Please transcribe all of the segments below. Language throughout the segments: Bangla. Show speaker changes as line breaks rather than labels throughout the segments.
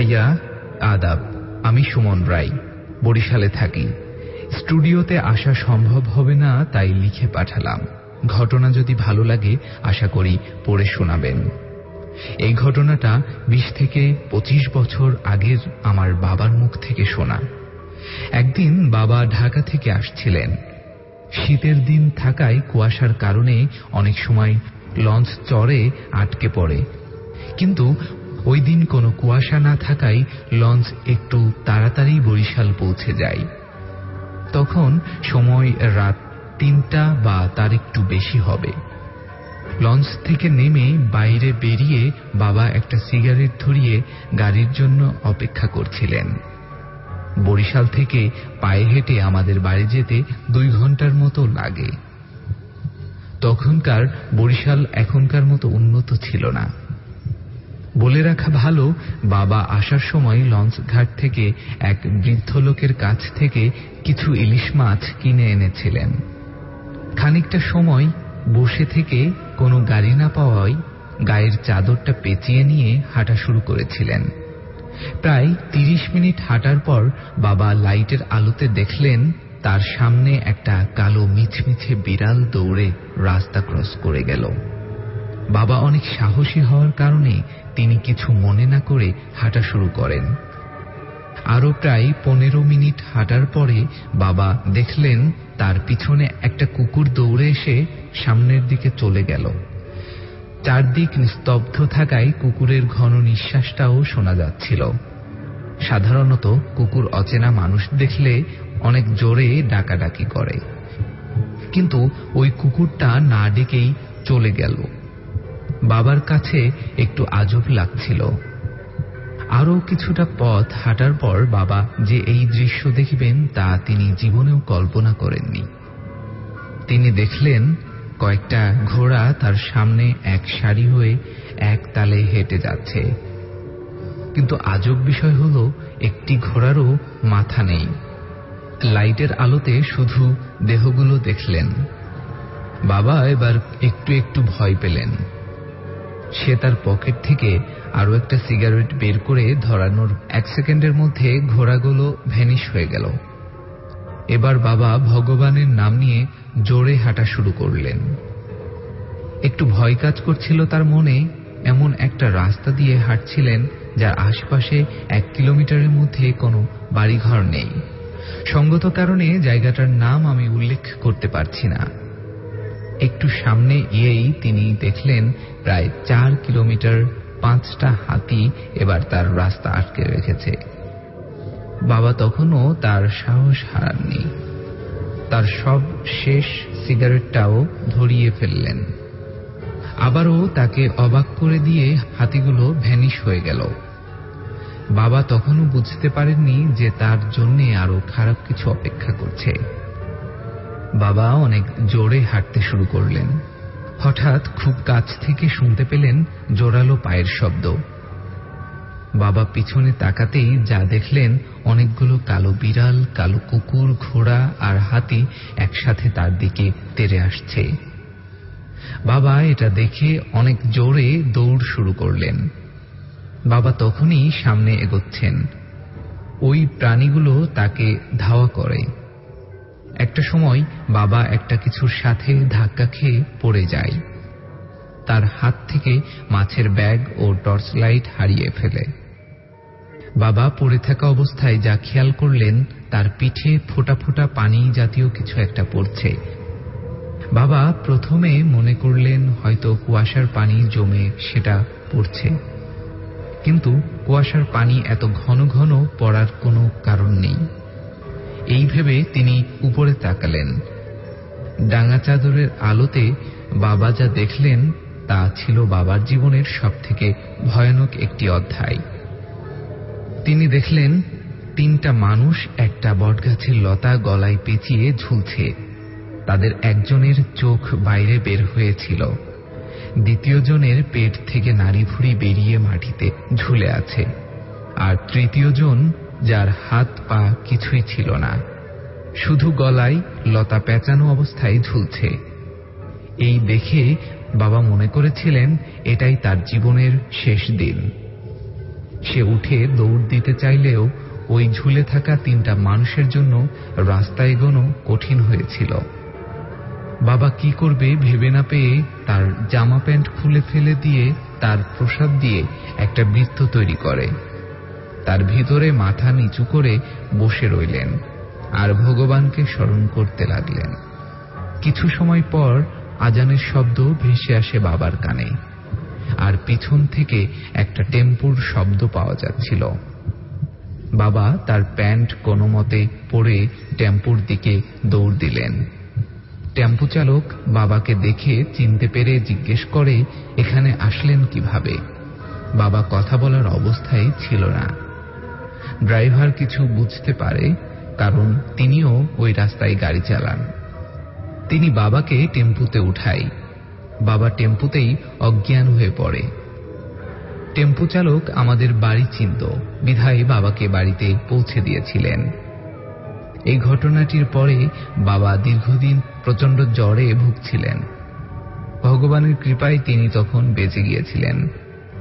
ভাইয়া, আদাব, আমি সুমন রায়, বরিশালে থাকি। স্টুডিওতে আসা সম্ভব হবে না, তাই লিখে পাঠালাম। ঘটনা যদি ভালো লাগে, আশা করি পড়ে শোনাবেন। এই ঘটনাটা বিশ থেকে পঁচিশ বছর আগের আমার বাবার মুখ থেকে শোনা। একদিন বাবা ঢাকা থেকে আসছিলেন। শীতের দিন থাকায় কুয়াশার কারণে অনেক সময় লঞ্চ চড়ে আটকে পড়ে। কিন্তু ওই দিন কোনো কুয়াশা না থাকায় লঞ্চ একটু তাড়াতাড়ি বরিশাল পৌঁছে যায়। তখন সময় রাত তিনটা বা তার একটু বেশি হবে। লঞ্চ থেকে নেমে বাইরে বেরিয়ে বাবা একটা সিগারেট ধরিয়ে গাড়ির জন্য অপেক্ষা করছিলেন। বরিশাল থেকে পায়ে হেঁটে আমাদের বাড়ি যেতে দুই ঘণ্টার মতো লাগে। তখনকার বরিশাল এখনকার মতো উন্নত ছিল না। বলে রাখা ভালো, বাবা আসার সময় লঞ্চ ঘাট থেকে এক বৃদ্ধ লোকের কাছ থেকে কিছু ইলিশ মাছ কিনে এনেছিলেন। খানিকটা সময় বসে থেকে কোনো গাড়ি না পাওয়ায় গায়ের চাদরটা পেঁচিয়ে নিয়ে হাঁটা শুরু করেছিলেন। প্রায় তিরিশ মিনিট হাঁটার পর বাবা লাইটের আলোতে দেখলেন তার সামনে একটা কালো মিছমিছে বিড়াল দৌড়ে রাস্তা ক্রস করে গেল। বাবা অনেক সাহসী হওয়ার কারণে তিনি কিছু মনে না করে হাঁটা শুরু করেন। আরও প্রায় পনেরো মিনিট হাঁটার পরে বাবা দেখলেন তার পিছনে একটা কুকুর দৌড়ে এসে সামনের দিকে চলে গেল। চারদিক নিস্তব্ধ থাকায় কুকুরের ঘন নিঃশ্বাসটাও শোনা যাচ্ছিল। সাধারণত কুকুর অচেনা মানুষ দেখলে অনেক জোরে ডাকাডাকি করে। কিন্তু ওই কুকুরটা না ডেকেই চলে গেল। বাবার কাছে একটু আজব লাগছিল। আরও কিছুটা পথ হাঁটার পর বাবা যে এই দৃশ্য দেখবেন, তা তিনি জীবনেও কল্পনা করেননি। তিনি দেখলেন, কয়েকটা ঘোড়া তার সামনে এক সারি হয়ে এক তালে হেঁটে যাচ্ছে। কিন্তু আজব বিষয় হল, একটি ঘোড়ারও মাথা নেই। লাইটের আলোতে শুধু দেহগুলো দেখলেন। বাবা এবার একটু একটু ভয় পেলেন। সে তার পকেট থেকে আরও একটা সিগারেট বের করে ধরানোর এক সেকেন্ডের মধ্যে ঘোড়াগুলো ভ্যানিশ হয়ে গেল। এবার বাবা ভগবানের নাম নিয়ে জোরে হাঁটা শুরু করলেন। একটু ভয় কাজ করছিল তার মনে, এমন একটা রাস্তা দিয়ে হাঁটছিলেন যার আশপাশে এক কিলোমিটারের মধ্যে কোনো বাড়িঘর নেই। সঙ্গত কারণে জায়গাটার নাম আমি উল্লেখ করতে পারছি না। একটু সামনে গিয়েই তিনি দেখলেন প্রায় চার কিলোমিটার পাঁচটা হাতি এবার তার রাস্তা আটকে রেখেছে। বাবা তখনও তার সাহস হারাননি। তার সব শেষ সিগারেটটাও ধরিয়ে ফেললেন। আবারও তাকে অবাক করে দিয়ে হাতিগুলো ভ্যানিশ হয়ে গেল। বাবা তখনও বুঝতে পারেননি যে তার জন্যে আরও খারাপ কিছু অপেক্ষা করছে। বাবা অনেক জোরে হাঁটতে শুরু করলেন। হঠাৎ খুব কাছ থেকে শুনতে পেলেন জোরালো পায়ের শব্দ। বাবা পিছনে তাকাতেই যা দেখলেন, অনেকগুলো কালো বিড়াল, কালো কুকুর, ঘোড়া আর হাতি একসাথে তার দিকে তেরে আসছে। বাবা এটা দেখে অনেক জোরে দৌড় শুরু করলেন। বাবা তখনই সামনে এগোচ্ছেন। ওই প্রাণীগুলো তাকে ধাওয়া করে। একটা সময় বাবা একটা কিছুর সাথে ধাক্কা খেয়ে পড়ে যায়। তার হাত থেকে মাছের ব্যাগ ও টর্চ লাইট হারিয়ে ফেলে। বাবা পড়ে থাকা অবস্থায় যা খেয়াল করলেন, তার পিঠে ফোটা ফোটা পানি জাতীয় কিছু একটা পড়ছে। বাবা প্রথমে মনে করলেন হয়তো কুয়াশার পানি জমে সেটা পড়ছে। কিন্তু কুয়াশার পানি এত ঘন ঘন ভেবে তিনি উপরে তাকালেন। ডাঙা চাদরের আলোতে বাবা যা দেখলেন, তা ছিল বাবার জীবনের সবথেকে ভয়ানক একটি অধ্যায়। তিনি দেখলেন, তিনটা মানুষ একটা বটগাছের লতা গলায় পেঁচিয়ে ঝুলছে। তাদের একজনের চোখ বাইরে বের হয়েছিল। দ্বিতীয় জনের পেট থেকে নাড়ি ভুড়ি বেরিয়ে মাটিতে ঝুলে আছে। আর তৃতীয় জন যার হাত পা কিছুই ছিল না। শুধু গলায় লতা পেঁচানো অবস্থায় ঝুলছে। এই দেখে বাবা মনে করেছিলেন এটাই তার জীবনের শেষ দিন।
সে উঠে দৌড় দিতে চাইলেও ওই ঝুলে থাকা তিনটা মানুষের জন্য রাস্তায় এগোনো কঠিন হয়েছিল। বাবা কি করবে ভেবে না পেয়ে তার জামা প্যান্ট খুলে ফেলে দিয়ে তার প্রসাদ দিয়ে একটা বৃত্ত তৈরি করে। তার ভিতরে মাথা নিচু করে বসে রইলেন। আর ভগবানকে স্মরণ করতে লাগলেন। কিছু সময় পর আজানের শব্দ ভেসে আসে বাবার কানে। আর পিছন থেকে একটা টেম্পুর শব্দ পাওয়া যাচ্ছিল। বাবা তার প্যান্ট কোনো মতে পরে টেম্পুর দিকে দৌড় দিলেন। টেম্পু চালক বাবাকে দেখে চিনতে পেরে জিজ্ঞেস করে, এখানে আসলেন কীভাবে? বাবা কথা বলার অবস্থায় ছিল না। ড্রাইভার কিছু বুঝতে পারে কারণ তিনিও ওই রাস্তায় গাড়ি চালান। তিনি বাবাকে টেম্পুতে উঠায় বাবা টেম্পুতেই অজ্ঞান হয়ে পড়ে। টেম্পু চালক আমাদের বাড়ি চিনত, বিধায় বাবাকে বাড়িতে পৌঁছে দিয়েছিলেন। এই ঘটনাটির পরে বাবা দীর্ঘদিন প্রচণ্ড জ্বরে ভুগছিলেন। ভগবানের কৃপায় তিনি তখন বেঁচে গিয়েছিলেন।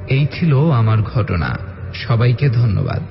এই ছিল আমার ঘটনা। সবাইকে ধন্যবাদ।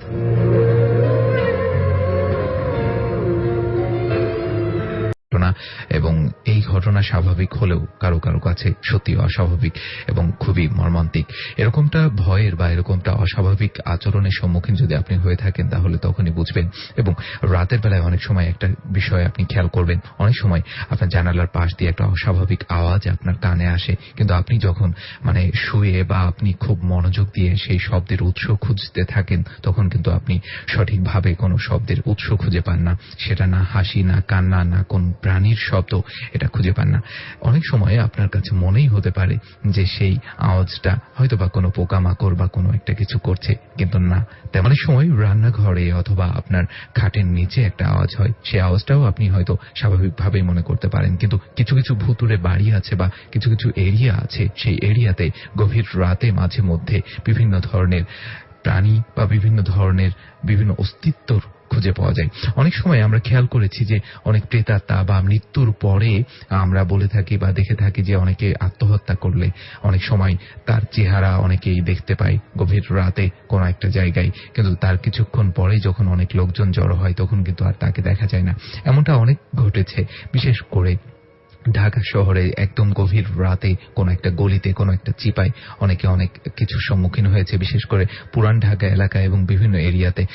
ঘটনা স্বাভাবিক হলেও কারও কারও কাছে সত্যি অস্বাভাবিক এবং খুবই মর্মান্তিক। এরকমটা ভয়ের বা এরকমটা অস্বাভাবিক আচরণের সম্মুখীন যদি আপনি হয়ে থাকেন, তাহলে তখনই বুঝবেন এবং রাতের বেলায় অনেক সময় একটা বিষয় আপনি খেয়াল করবেন। অনেক সময় আপনার জানালার পাশ দিয়ে একটা অস্বাভাবিক আওয়াজ আপনার কানে আসে। কিন্তু আপনি যখন মানে শুয়ে বা আপনি খুব মনোযোগ দিয়ে সেই শব্দের উৎস খুঁজতে থাকেন, তখন কিন্তু আপনি সঠিকভাবে কোনো শব্দের উৎস খুঁজে পান না। সেটা না হাসি, না কান্না, না কোন প্রাণীর শব্দ, এটা খুঁজে পান না। অনেক সময় আপনার কাছে মনেই হতে পারে যে সেই আওয়াজটা হয়তো বা কোনো পোকামাকড় বা কোনো একটা কিছু করছে, কিন্তু না। তেমন সময় রান্নাঘরে অথবা আপনার খাটের নিচে একটা আওয়াজ হয়। সেই আওয়াজটাও আপনি হয়তো স্বাভাবিকভাবেই মনে করতে পারেন, কিন্তু কিছু কিছু ভুতুরে বাড়ি আছে বা কিছু কিছু এরিয়া আছে, সেই এরিয়াতে গভীর রাতে মাঝে মধ্যে বিভিন্ন ধরনের প্রাণী বা বিভিন্ন ধরনের বিভিন্ন অস্তিত্বর খুঁজে পাওয়া যায়। অনেক সময় আমরা খেয়াল করেছি যে অনেক প্রেতাত্মা বা মৃত্যুর পরে আমরা বলে থাকি বা দেখে থাকি যে অনেকে আত্মহত্যা করলে। অনেক সময় তার চেহারা অনেকেই দেখতে পায় গভীর রাতে কোনো একটা জায়গায়। কিন্তু তার কিছুক্ষণ পরে যখন অনেক লোকজন জড়ো হয়, তখন কিন্তু আর তাকে দেখা যায় না। এমনটা অনেক ঘটেছে। বিশেষ করে ঢাকা শহরে একদম গভীর রাতে কোনো একটা গলিতে কোনো একটা চিপায় অনেকে অনেক কিছুর সম্মুখীন হয়েছে। বিশেষ করে পুরান ঢাকা এলাকা এবং বিভিন্ন এরিয়াতে।